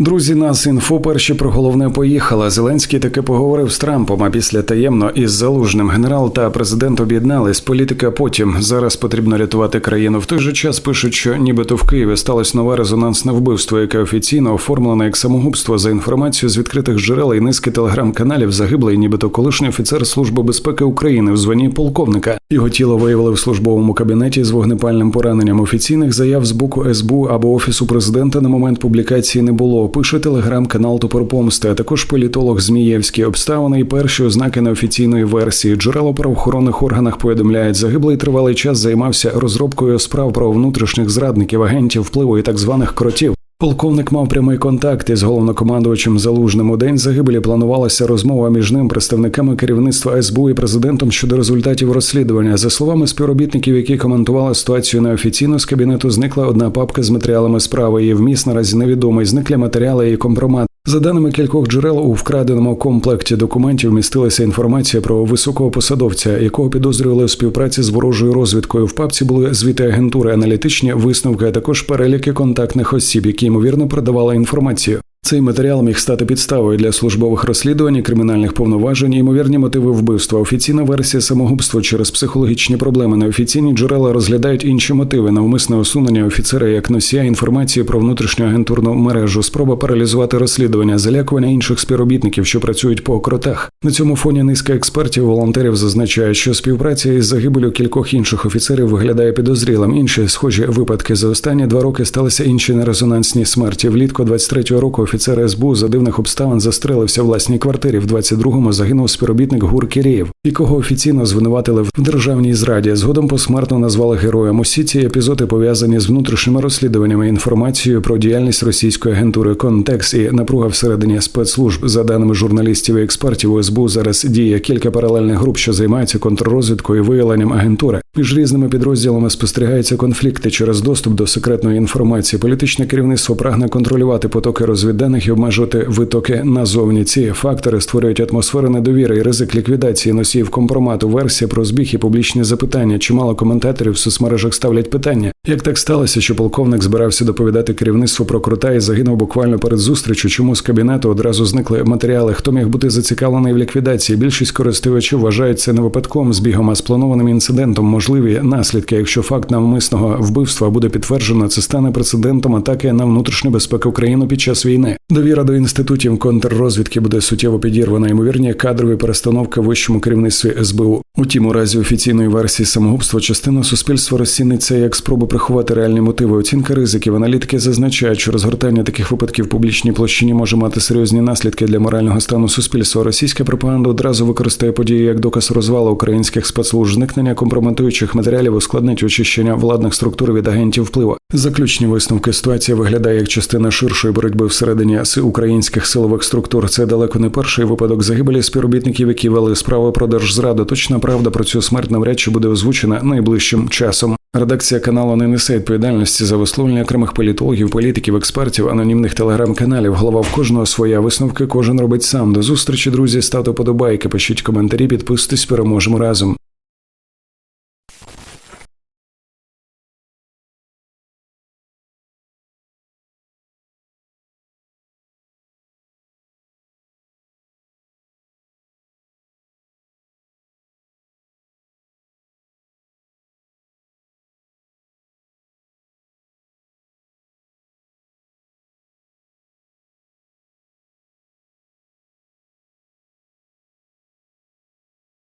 Друзі, нас інфо перші про головне поїхала. Зеленський таки поговорив з Трампом. А після таємно із залужним генерал та президент об'єднались. Політика потім зараз потрібно рятувати країну. В той же час пишуть, що нібито в Києві сталося нове резонансне вбивство, яке офіційно оформлене як самогубство за інформацією з відкритих джерел і низки телеграм-каналів. Загиблий, нібито колишній офіцер служби безпеки України в званні полковника. Його тіло виявили в службовому кабінеті з вогнепальним пораненням. Офіційних заяв з боку СБУ або офісу президента на момент публікації не було. Пише телеграм-канал Помсти, а також політолог Змієвські Обставини і перші ознаки неофіційної версії. Джерело правоохоронних органах повідомляють, загиблий тривалий час займався розробкою справ про внутрішніх зрадників, агентів впливу і так званих кротів. Полковник мав прямий контакт із головнокомандувачем залужним. У день загибелі планувалася розмова між ним, представниками керівництва СБУ і президентом щодо результатів розслідування. За словами співробітників, які коментували ситуацію неофіційно, з кабінету зникла одна папка з матеріалами справи. Її вміст наразі невідомий. Зникли матеріали і компромат. За даними кількох джерел, у вкраденому комплекті документів містилася інформація про високого посадовця, якого підозрювали у співпраці з ворожою розвідкою. В папці були звіти агентури, аналітичні висновки, а також переліки контактних осіб, які ймовірно продавали інформацію. Цей матеріал міг стати підставою для службових розслідувань, кримінальних повноважень, ймовірні мотиви вбивства. Офіційна версія самогубства через психологічні проблеми. Неофіційні джерела розглядають інші мотиви, навмисне усунення офіцера як носія інформації про внутрішню агентурну мережу, спроба паралізувати розслідування, залякування інших співробітників, що працюють по окротах. На цьому фоні низка експертів, волонтерів зазначають, що співпраця із загибелю кількох інших офіцерів виглядає підозрілим. Інші схожі випадки за останні два роки сталися інші нерезонансні смерті. Влітку 23-го року офіцер СБУ за дивних обставин застрелився в власній квартирі. В 22-му загинув співробітник ГУР Кірєєв, якого офіційно звинуватили в державній зраді. Згодом посмертно назвали героєм. Усі ці епізоди пов'язані з внутрішніми розслідуваннями інформацією про діяльність російської агентури Контекс і напруга всередині спецслужб. За даними журналістів і експертів, у СБУ зараз діє кілька паралельних груп, що займаються контррозвідкою і виявленням агентури. Між різними підрозділами спостерігаються конфлікти через доступ до секретної інформації. Політичне керівництво прагне контролювати потоки розвідданих і обмежувати витоки назовні. Ці фактори створюють атмосферу недовіри і ризик ліквідації носіїв компромату. Версія про збіг і публічні запитання. Чимало коментаторів в соцмережах ставлять питання, як так сталося, що полковник збирався доповідати керівництву про крута і загинув буквально перед зустрічю. Чому з кабінету одразу зникли матеріали? Хто міг бути зацікавлений в ліквідації? Більшість користувачів вважають це не випадковим збігом, а спланованим інцидентом. Можливі наслідки, якщо факт навмисного вбивства буде підтверджено, це стане прецедентом атаки на внутрішню безпеку України під час війни. Довіра до інститутів контррозвідки буде суттєво підірвана. Ймовірні кадрові перестановки в вищому керівництві СБУ. Утім, у разі офіційної версії самогубства частина суспільства розцінить як спробу приховати реальні мотиви. Оцінка ризиків. Аналітики зазначають, що розгортання таких випадків в публічній площині може мати серйозні наслідки для морального стану суспільства. Російська пропаганда одразу використає події як доказ розвалу українських спецслужб, зникнення компрометуючих матеріалів ускладнить очищення владних структур від агентів впливу. Заключні висновки ситуація виглядає як частина ширшої боротьби всередині українських силових структур. Це далеко не перший випадок загибелі співробітників, які вели справу про держзраду. Точна правда про цю смерть навряд чи буде озвучена найближчим часом. Редакція каналу не несе відповідальності за висловлення окремих політологів, політиків, експертів, анонімних телеграм-каналів. Голова в кожного своя висновки кожен робить сам. До зустрічі, друзі. Ставте подобайки, пишіть коментарі, підписуйтесь, переможемо разом.